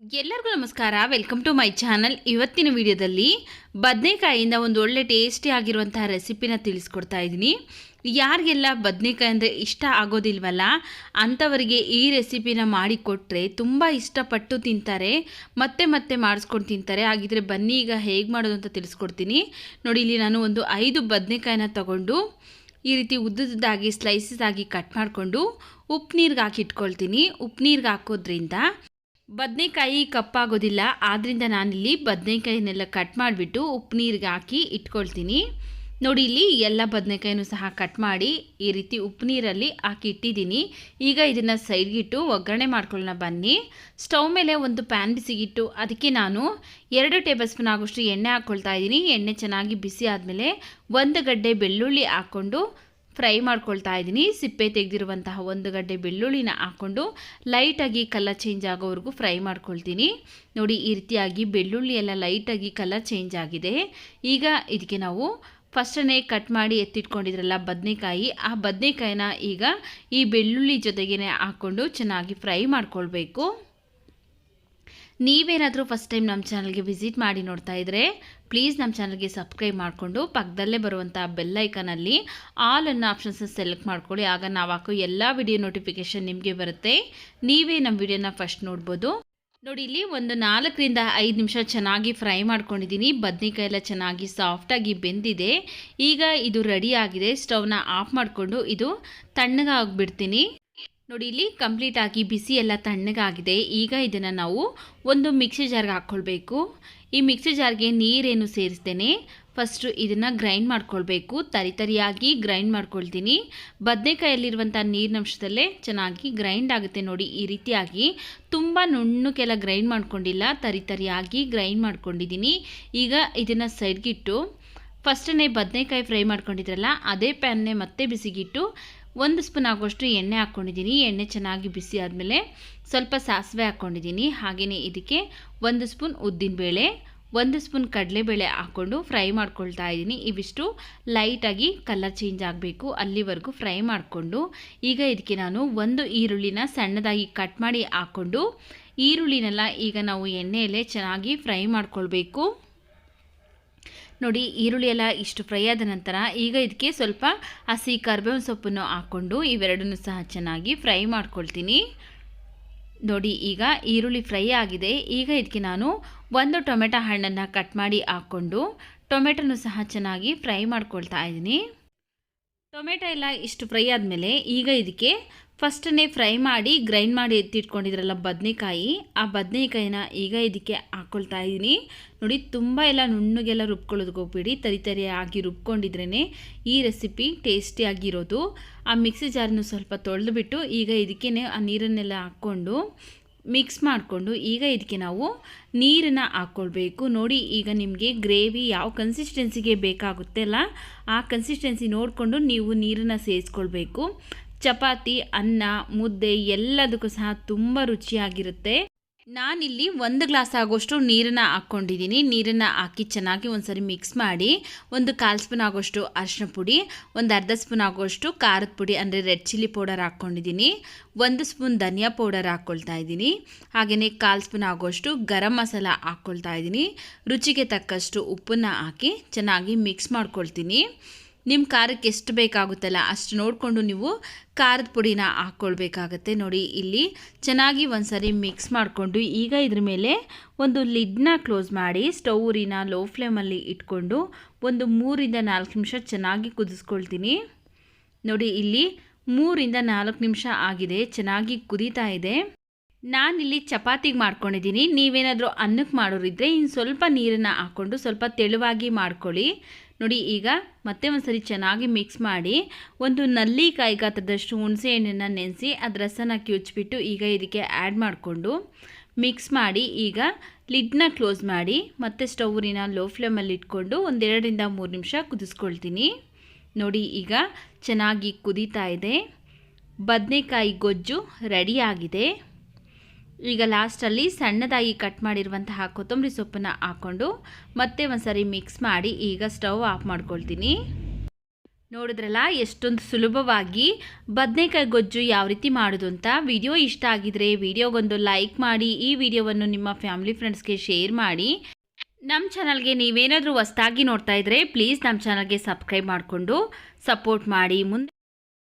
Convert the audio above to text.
ಎಲ್ಲರಿಗೂ ನಮಸ್ಕಾರ. Welcome to my channel ಇವತ್ತಿನ ವಿಡಿಯೋದಲ್ಲಿ ಬದನೆಕಾಯಿಂದ ಒಂದು ಒಳ್ಳೆ ಟೇಸ್ಟಿ ಆಗಿರುವಂತಹ ರೆಸಿಪಿನ ತಿಳಿಸ್ಕೊಡ್ತಾ ಇದ್ದೀನಿ. ಯಾರಿಗೆಲ್ಲ ಬದನೆಕಾಯಿ ಅಂದರೆ ಇಷ್ಟ ಆಗೋದಿಲ್ವಲ್ಲ, ಅಂಥವರಿಗೆ ಈ ರೆಸಿಪಿನ ಮಾಡಿಕೊಟ್ರೆ ತುಂಬ ಇಷ್ಟಪಟ್ಟು ತಿಂತಾರೆ, ಮತ್ತೆ ಮತ್ತೆ ಮಾಡಿಸ್ಕೊಂಡು ತಿಂತಾರೆ. ಹಾಗಿದ್ರೆ ಬನ್ನಿ, ಈಗ ಹೇಗೆ ಮಾಡೋದು ಅಂತ ತಿಳಿಸ್ಕೊಡ್ತೀನಿ. ನೋಡಿ, ಇಲ್ಲಿ ನಾನು ಒಂದು ಐದು ಬದನೆಕಾಯಿನ ತಗೊಂಡು ಈ ರೀತಿ ಉದ್ದುದ್ದಾಗಿ ಸ್ಲೈಸಸ್ ಆಗಿ ಕಟ್ ಮಾಡಿಕೊಂಡು ಉಪ್ಪು ನೀರಿಗೆ ಹಾಕಿ ಇಟ್ಕೊಳ್ತೀನಿ. ಉಪ್ಪು ನೀರಿಗೆ ಹಾಕೋದ್ರಿಂದ ಬದನೆಕಾಯಿ ಕಪ್ಪಾಗೋದಿಲ್ಲ ಆದ್ದರಿಂದ ನಾನಿಲ್ಲಿ ಬದನೆಕಾಯಿನೆಲ್ಲ ಕಟ್ ಮಾಡಿಬಿಟ್ಟು ಉಪ್ಪು ನೀರಿಗೆ ಹಾಕಿ ಇಟ್ಕೊಳ್ತೀನಿ. ನೋಡಿ, ಇಲ್ಲಿ ಎಲ್ಲ ಬದನೆಕಾಯಿನೂ ಸಹ ಕಟ್ ಮಾಡಿ ಈ ರೀತಿ ಉಪ್ಪು ನೀರಲ್ಲಿ ಹಾಕಿ ಇಟ್ಟಿದ್ದೀನಿ. ಈಗ ಇದನ್ನು ಸೈಡ್ಗಿಟ್ಟು ಒಗ್ಗರಣೆ ಮಾಡ್ಕೊಳ್ಳೋಣ ಬನ್ನಿ. ಸ್ಟವ್ ಮೇಲೆ ಒಂದು ಪ್ಯಾನ್ ಬಿಸಿಗಿಟ್ಟು ಅದಕ್ಕೆ ನಾನು ಎರಡು ಟೇಬಲ್ ಸ್ಪೂನ್ ಆಗೋಷ್ಟು ಎಣ್ಣೆ ಹಾಕ್ಕೊಳ್ತಾ ಇದ್ದೀನಿ. ಎಣ್ಣೆ ಚೆನ್ನಾಗಿ ಬಿಸಿ ಆದಮೇಲೆ ಒಂದು ಗಡ್ಡೆ ಬೆಳ್ಳುಳ್ಳಿ ಹಾಕ್ಕೊಂಡು ಫ್ರೈ ಮಾಡ್ಕೊಳ್ತಾ ಇದ್ದೀನಿ. ಸಿಪ್ಪೆ ತೆಗೆದಿರುವಂತಹ ಒಂದು ಗಡ್ಡೆ ಬೆಳ್ಳುಳ್ಳಿನ ಹಾಕ್ಕೊಂಡು ಲೈಟಾಗಿ ಕಲರ್ ಚೇಂಜ್ ಆಗೋವರೆಗೂ ಫ್ರೈ ಮಾಡ್ಕೊಳ್ತೀನಿ. ನೋಡಿ, ಈ ರೀತಿಯಾಗಿ ಬೆಳ್ಳುಳ್ಳಿ ಎಲ್ಲ ಲೈಟಾಗಿ ಕಲರ್ ಚೇಂಜ್ ಆಗಿದೆ. ಈಗ ಇದಕ್ಕೆ ನಾವು ಫಸ್ಟನ್ನೇ ಕಟ್ ಮಾಡಿ ಎತ್ತಿಟ್ಕೊಂಡಿದ್ರಲ್ಲ ಬದನೆಕಾಯಿ. ಆ ಬದನೆಕಾಯಿನ ಈಗ ಈ ಬೆಳ್ಳುಳ್ಳಿ ಜೊತೆಗೇ ಹಾಕ್ಕೊಂಡು ಚೆನ್ನಾಗಿ ಫ್ರೈ ಮಾಡ್ಕೊಳ್ಬೇಕು. ನೀವೇನಾದರೂ ಫಸ್ಟ್ ಟೈಮ್ ನಮ್ಮ ಚಾನಲ್ಗೆ ವಿಸಿಟ್ ಮಾಡಿ ನೋಡ್ತಾ ಇದ್ದರೆ ಪ್ಲೀಸ್ ನಮ್ಮ ಚಾನಲ್ಗೆ ಸಬ್ಸ್ಕ್ರೈಬ್ ಮಾಡಿಕೊಂಡು ಪಕ್ಕದಲ್ಲೇ ಬರುವಂಥ ಬೆಲ್ಲೈಕನಲ್ಲಿ ಆಲ್ ಅನ್ನೋ ಆಪ್ಷನ್ಸ್ ಸೆಲೆಕ್ಟ್ ಮಾಡ್ಕೊಳ್ಳಿ. ಆಗ ನಾವು ಹಾಕೋ ಎಲ್ಲ ವಿಡಿಯೋ ನೋಟಿಫಿಕೇಷನ್ ನಿಮಗೆ ಬರುತ್ತೆ. ನೀವೇ ನಮ್ಮ ವಿಡಿಯೋನ ಫಸ್ಟ್ ನೋಡ್ಬೋದು. ನೋಡಿ, ಇಲ್ಲಿ ಒಂದು ನಾಲ್ಕರಿಂದ ಐದು ನಿಮಿಷ ಚೆನ್ನಾಗಿ ಫ್ರೈ ಮಾಡ್ಕೊಂಡಿದ್ದೀನಿ. ಬದ್ನಿಕಾಯಿ ಎಲ್ಲ ಚೆನ್ನಾಗಿ ಸಾಫ್ಟಾಗಿ ಬೆಂದಿದೆ. ಈಗ ಇದು ರೆಡಿ ಆಗಿದೆ. ಸ್ಟವ್ನ ಆಫ್ ಮಾಡಿಕೊಂಡು ಇದು ತಣ್ಣಗಾಗ್ಬಿಡ್ತೀನಿ ನೋಡಿ, ಇಲ್ಲಿ ಕಂಪ್ಲೀಟ್ ಆಗಿ ಬಿಸಿ ಎಲ್ಲ ತಣ್ಣಗಾಗಿದೆ. ಈಗ ಇದನ್ನು ನಾವು ಒಂದು ಮಿಕ್ಸಿ ಜಾರ್ಗೆ ಹಾಕ್ಕೊಳ್ಬೇಕು. ಈ ಮಿಕ್ಸಿ ಜಾರ್ಗೆ ನೀರೇನು ಸೇರಿಸ್ತೇನೆ? ಫಸ್ಟು ಇದನ್ನು ಗ್ರೈಂಡ್ ಮಾಡ್ಕೊಳ್ಬೇಕು. ತರಿ ತರಿಯಾಗಿ ಗ್ರೈಂಡ್ ಮಾಡ್ಕೊಳ್ತೀನಿ. ಬದನೆಕಾಯಲ್ಲಿರುವಂಥ ನೀರಿನಂಶದಲ್ಲೇ ಚೆನ್ನಾಗಿ ಗ್ರೈಂಡ್ ಆಗುತ್ತೆ ನೋಡಿ, ಈ ರೀತಿಯಾಗಿ. ತುಂಬ ನುಣ್ಣಕ್ಕೆಲ್ಲ ಗ್ರೈಂಡ್ ಮಾಡ್ಕೊಂಡಿಲ್ಲ. ತರಿ ತರಿಯಾಗಿ ಗ್ರೈಂಡ್ ಮಾಡ್ಕೊಂಡಿದ್ದೀನಿ ಈಗ ಇದನ್ನು ಸೈಡ್ಗಿಟ್ಟು ಫಸ್ಟನ್ನೇ ಬದನೆಕಾಯಿ ಫ್ರೈ ಮಾಡ್ಕೊಂಡಿದ್ರಲ್ಲ, ಅದೇ ಪ್ಯಾನ್ನೇ ಮತ್ತೆ ಬಿಸಿಗಿಟ್ಟು ಒಂದು ಸ್ಪೂನ್ ಆಗುವಷ್ಟು ಎಣ್ಣೆ ಹಾಕ್ಕೊಂಡಿದ್ದೀನಿ. ಎಣ್ಣೆ ಚೆನ್ನಾಗಿ ಬಿಸಿ ಆದಮೇಲೆ ಸ್ವಲ್ಪ ಸಾಸಿವೆ ಹಾಕ್ಕೊಂಡಿದ್ದೀನಿ. ಹಾಗೆಯೇ ಇದಕ್ಕೆ ಒಂದು ಸ್ಪೂನ್ ಉದ್ದಿನಬೇಳೆ, ಒಂದು ಸ್ಪೂನ್ ಕಡಲೆಬೇಳೆ ಹಾಕ್ಕೊಂಡು ಫ್ರೈ ಮಾಡ್ಕೊಳ್ತಾ ಇದ್ದೀನಿ. ಇವಿಷ್ಟು ಲೈಟಾಗಿ ಕಲರ್ ಚೇಂಜ್ ಆಗಬೇಕು ಅಲ್ಲಿವರೆಗೂ ಫ್ರೈ ಮಾಡಿಕೊಂಡು. ಈಗ ಇದಕ್ಕೆ ನಾನು ಒಂದು ಈರುಳ್ಳಿನ ಸಣ್ಣದಾಗಿ ಕಟ್ ಮಾಡಿ ಹಾಕ್ಕೊಂಡು ಈರುಳ್ಳಿನೆಲ್ಲ ಈಗ ನಾವು ಎಣ್ಣೆಯಲ್ಲೇ ಚೆನ್ನಾಗಿ ಫ್ರೈ ಮಾಡ್ಕೊಳ್ಬೇಕು. ನೋಡಿ, ಈರುಳ್ಳಿ ಎಲ್ಲ ಇಷ್ಟು ಫ್ರೈ ಆದ ನಂತರ ಈಗ ಇದಕ್ಕೆ ಸ್ವಲ್ಪ ಹಸಿ ಕರ್ಬೇವಿನ ಸೊಪ್ಪನ್ನು ಹಾಕ್ಕೊಂಡು ಇವೆರಡನ್ನೂ ಸಹ ಚೆನ್ನಾಗಿ ಫ್ರೈ ಮಾಡ್ಕೊಳ್ತೀನಿ. ನೋಡಿ, ಈಗ ಈರುಳ್ಳಿ ಫ್ರೈ ಆಗಿದೆ. ಈಗ ಇದಕ್ಕೆ ನಾನು ಒಂದು ಟೊಮೆಟೊ ಹಣ್ಣನ್ನು ಕಟ್ ಮಾಡಿ ಹಾಕ್ಕೊಂಡು ಟೊಮೆಟೊನು ಸಹ ಚೆನ್ನಾಗಿ ಫ್ರೈ ಮಾಡ್ಕೊಳ್ತಾ ಇದ್ದೀನಿ. ಟೊಮೆಟೊ ಎಲ್ಲ ಇಷ್ಟು ಫ್ರೈ ಆದಮೇಲೆ ಈಗ ಇದಕ್ಕೆ ಫಸ್ಟನ್ನೇ ಫ್ರೈ ಮಾಡಿ ಗ್ರೈಂಡ್ ಮಾಡಿ ಎತ್ತಿಟ್ಕೊಂಡಿದ್ರಲ್ಲ ಬದನೆಕಾಯಿ, ಆ ಬದನೆಕಾಯಿನ ಈಗ ಇದಕ್ಕೆ ಹಾಕ್ಕೊಳ್ತಾ ಇದ್ದೀನಿ ನೋಡಿ, ತುಂಬ ಎಲ್ಲ ನುಣ್ಣಗೆಲ್ಲ ರುಬ್ಕೊಳ್ಳೋದಕ್ಕೆ ಹೋಗ್ಬೇಡಿ ತರಿ ತರಿಯಾಗಿ ರುಬ್ಕೊಂಡಿದ್ರೇ ಈ ರೆಸಿಪಿ ಟೇಸ್ಟಿಯಾಗಿರೋದು ಆ ಮಿಕ್ಸಿ ಜಾರನ್ನು ಸ್ವಲ್ಪ ತೊಳೆದುಬಿಟ್ಟು ಈಗ ಇದಕ್ಕೆ ಆ ನೀರನ್ನೆಲ್ಲ ಹಾಕ್ಕೊಂಡು ಮಿಕ್ಸ್ ಮಾಡಿಕೊಂಡು ಈಗ ಇದಕ್ಕೆ ನಾವು ನೀರನ್ನು ಹಾಕ್ಕೊಳ್ಬೇಕು ನೋಡಿ, ಈಗ ನಿಮಗೆ ಗ್ರೇವಿ ಯಾವ ಕನ್ಸಿಸ್ಟೆನ್ಸಿಗೆ ಬೇಕಾಗುತ್ತೆ ಅಲ್ಲ? ಆ ಕನ್ಸಿಸ್ಟೆನ್ಸಿ ನೋಡಿಕೊಂಡು ನೀವು ನೀರನ್ನು ಸೇರಿಸ್ಕೊಳ್ಬೇಕು. ಚಪಾತಿ, ಅನ್ನ, ಮುದ್ದೆ ಎಲ್ಲದಕ್ಕೂ ಸಹ ತುಂಬ ರುಚಿಯಾಗಿರುತ್ತೆ. ನಾನಿಲ್ಲಿ ಒಂದು ಗ್ಲಾಸ್ ಆಗೋಷ್ಟು ನೀರನ್ನು ಹಾಕ್ಕೊಂಡಿದ್ದೀನಿ. ನೀರನ್ನು ಹಾಕಿ ಚೆನ್ನಾಗಿ ಒಂದ್ಸರಿ ಮಿಕ್ಸ್ ಮಾಡಿ ಒಂದು ಕಾಲು ಸ್ಪೂನ್ ಆಗೋಷ್ಟು ಅರಿಶಿನ ಪುಡಿ, ಒಂದು ಅರ್ಧ ಸ್ಪೂನ್ ಆಗೋಷ್ಟು ಖಾರದ ಪುಡಿ, ಅಂದರೆ ರೆಡ್ ಚಿಲ್ಲಿ ಪೌಡರ್ ಹಾಕ್ಕೊಂಡಿದ್ದೀನಿ. ಒಂದು ಸ್ಪೂನ್ ಧನಿಯಾ ಪೌಡರ್ ಹಾಕ್ಕೊಳ್ತಾ ಇದ್ದೀನಿ. ಹಾಗೆಯೇ ಕಾಲು ಸ್ಪೂನ್ ಆಗೋಷ್ಟು ಗರಂ ಮಸಾಲ ಹಾಕ್ಕೊಳ್ತಾ ಇದ್ದೀನಿ. ರುಚಿಗೆ ತಕ್ಕಷ್ಟು ಉಪ್ಪನ್ನು ಹಾಕಿ ಚೆನ್ನಾಗಿ ಮಿಕ್ಸ್ ಮಾಡ್ಕೊಳ್ತೀನಿ. ನಿಮ್ಮ ಖಾರಕ್ಕೆ ಎಷ್ಟು ಬೇಕಾಗುತ್ತಲ್ಲ ಅಷ್ಟು ನೋಡಿಕೊಂಡು ನೀವು ಖಾರದ ಪುಡಿನ ಹಾಕ್ಕೊಳ್ಬೇಕಾಗತ್ತೆ ನೋಡಿ, ಇಲ್ಲಿ ಚೆನ್ನಾಗಿ ಒಂದು ಸರಿ ಮಿಕ್ಸ್ ಮಾಡಿಕೊಂಡು ಈಗ ಇದ್ರ ಮೇಲೆ ಒಂದು ಲಿಡ್ನ ಕ್ಲೋಸ್ ಮಾಡಿ ಸ್ಟೌರಿನ ಲೋ ಫ್ಲೇಮಲ್ಲಿ ಇಟ್ಕೊಂಡು ಒಂದು ಮೂರಿಂದ ನಾಲ್ಕು ನಿಮಿಷ ಚೆನ್ನಾಗಿ ಕುದಿಸ್ಕೊಳ್ತೀನಿ. ನೋಡಿ, ಇಲ್ಲಿ ಮೂರಿಂದ ನಾಲ್ಕು ನಿಮಿಷ ಆಗಿದೆ, ಚೆನ್ನಾಗಿ ಕುದೀತಾ ಇದೆ. ನಾನಿಲ್ಲಿ ಚಪಾತಿಗೆ ಮಾಡ್ಕೊಂಡಿದ್ದೀನಿ. ನೀವೇನಾದರೂ ಅನ್ನಕ್ಕೆ ಮಾಡೋರಿದ್ದರೆ ಇನ್ನು ಸ್ವಲ್ಪ ನೀರನ್ನು ಹಾಕ್ಕೊಂಡು ಸ್ವಲ್ಪ ತೆಳುವಾಗಿ ಮಾಡ್ಕೊಳ್ಳಿ. ನೋಡಿ ಈಗ ಮತ್ತೆ ಒಂದು ಸರಿ ಚೆನ್ನಾಗಿ ಮಿಕ್ಸ್ ಮಾಡಿ ಒಂದು ನಲ್ಲಿ ಕಾಯಿ ಗಾತ್ರದಷ್ಟು ಹುಣಸೆ ಹಣ್ಣನ್ನು ನೆನೆಸಿ ಅದು ರಸನ ಕಿವುಚ್ಬಿಟ್ಟು ಈಗ ಇದಕ್ಕೆ ಆ್ಯಡ್ ಮಾಡಿಕೊಂಡು ಮಿಕ್ಸ್ ಮಾಡಿ ಈಗ ಲಿಡ್ನ ಕ್ಲೋಸ್ ಮಾಡಿ ಮತ್ತೆ ಸ್ಟೌವಿನ ಲೋ ಫ್ಲೇಮಲ್ಲಿ ಇಟ್ಕೊಂಡು ಒಂದೆರಡರಿಂದ ಮೂರು ನಿಮಿಷ ಕುದಿಸ್ಕೊಳ್ತೀನಿ. ನೋಡಿ ಈಗ ಚೆನ್ನಾಗಿ ಕುದೀತಾ ಇದೆ. ಬದನೆಕಾಯಿ ಗೊಜ್ಜು ರೆಡಿಯಾಗಿದೆ ಈಗ ಲಾಸ್ಟಲ್ಲಿ ಸಣ್ಣದಾಗಿ ಕಟ್ ಮಾಡಿರುವಂತಹ ಕೊತ್ತಂಬರಿ ಸೊಪ್ಪನ್ನು ಹಾಕ್ಕೊಂಡು ಮತ್ತೆ ಒಂದು ಸರಿ ಮಿಕ್ಸ್ ಮಾಡಿ ಈಗ ಸ್ಟವ್ ಆಫ್ ಮಾಡ್ಕೊಳ್ತೀನಿ. ನೋಡಿದ್ರಲ್ಲ, ಎಷ್ಟೊಂದು ಸುಲಭವಾಗಿ ಬದನೆಕಾಯಿ ಗೊಜ್ಜು ಯಾವ ರೀತಿ ಮಾಡೋದು ಅಂತ ವಿಡಿಯೋ ಇಷ್ಟ ಆಗಿದ್ರೆ ವಿಡಿಯೋಗೊಂದು ಲೈಕ್ ಮಾಡಿ, ಈ ವಿಡಿಯೋವನ್ನು ನಿಮ್ಮ ಫ್ಯಾಮಿಲಿ ಫ್ರೆಂಡ್ಸ್ಗೆ ಶೇರ್ ಮಾಡಿ. ನಮ್ಮ ಚಾನಲ್ಗೆ ನೀವೇನಾದರೂ ಹೊಸ್ದಾಗಿ ನೋಡ್ತಾ ಇದ್ದರೆ ಪ್ಲೀಸ್ ನಮ್ಮ ಚಾನಲ್ಗೆ ಸಬ್ಸ್ಕ್ರೈಬ್ ಮಾಡಿಕೊಂಡು ಸಪೋರ್ಟ್ ಮಾಡಿ. ಮುಂದೆ